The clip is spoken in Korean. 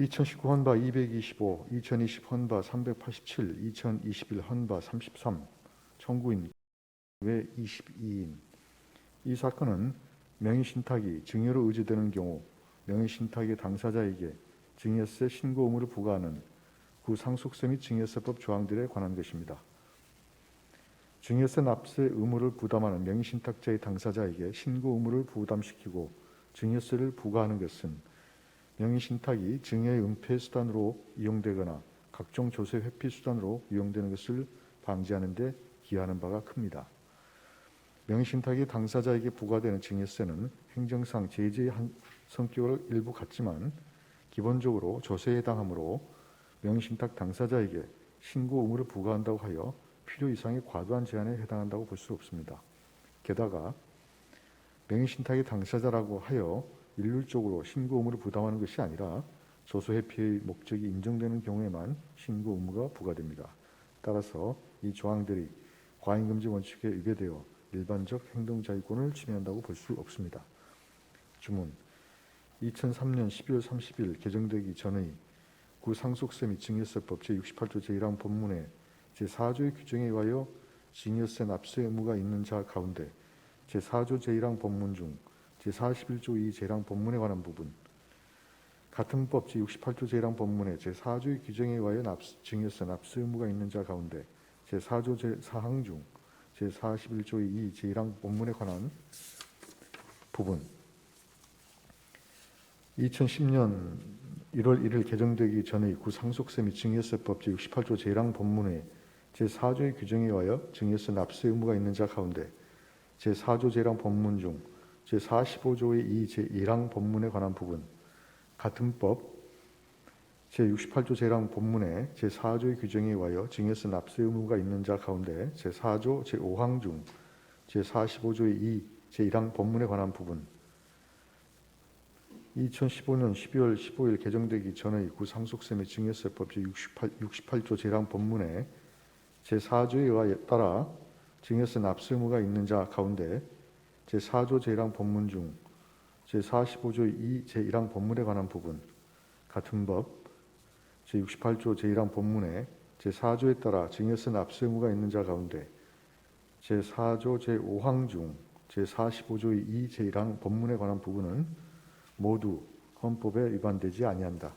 2019 헌바 225, 2020 헌바 387, 2021 헌바 33, 청구인 외 22인. 이 사건은 명의신탁이 증여로 의지되는 경우 명의신탁의 당사자에게 증여세 신고 의무를 부과하는 구 상속세 및 증여세법 조항들에 관한 것입니다. 증여세 납세 의무를 부담하는 명의신탁자의 당사자에게 신고 의무를 부담시키고 증여세를 부과하는 것은 명의신탁이 증여의 은폐 수단으로 이용되거나 각종 조세 회피 수단으로 이용되는 것을 방지하는 데 기하는 바가 큽니다. 명의신탁이 당사자에게 부과되는 증여세는 행정상 제재의 한 성격을 일부 갖지만 기본적으로 조세에 해당하므로 명의신탁 당사자에게 신고 의무를 부과한다고 하여 필요 이상의 과도한 제한에 해당한다고 볼 수 없습니다. 게다가 명의신탁의 당사자라고 하여 일률적으로 신고 의무를 부담하는 것이 아니라 조소 회피의 목적이 인정되는 경우에만 신고 의무가 부과됩니다. 따라서 이 조항들이 과잉금지 원칙에 위배되어 일반적 행동 자유권을 침해한다고 볼 수 없습니다. 주문 2003년 12월 30일 개정되기 전의 구 상속세 및 증여세법 제68조 제1항 본문의 제4조의 규정에 의하여 증여세 납세 의무가 있는 자 가운데 제4조 제1항 본문 중 제41조 2 제1항 본문에 관한 부분 같은 법 제68조 제1항 본문의 제4조의 규정에 의하여 납세, 증여세 납세 의무가 있는 자 가운데 제4조 제4항 중 제41조 2 제1항 본문에 관한 부분. 2010년 1월 1일 개정되기 전의 구 상속세 및 증여세법 제68조 제1항 본문의 제4조의 규정에 의하여 증여세 납세 의무가 있는 자 가운데 제4조 제1항 본문 중 제45조의 2 제1항 본문에 관한 부분 같은 법 제68조 제1항 본문의 제4조의 규정에 의하여 증여세 납세 의무가 있는 자 가운데 제4조 제5항 중 제45조의 2 제1항 본문에 관한 부분. 2015년 12월 15일 개정되기 전의 구 상속세 및 증여세법 제68, 68조 제1항 본문의 제4조에 의하여 따라 증여세 납세 의무가 있는 자 가운데 제4조 제1항 본문 중 제45조 2 제1항 본문에 관한 부분 같은 법 제68조 제1항 본문에 제4조에 따라 증여세 납세 의무가 있는 자 가운데 제4조 제5항 중 제45조 2 제1항 본문에 관한 부분은 모두 헌법에 위반되지 아니한다.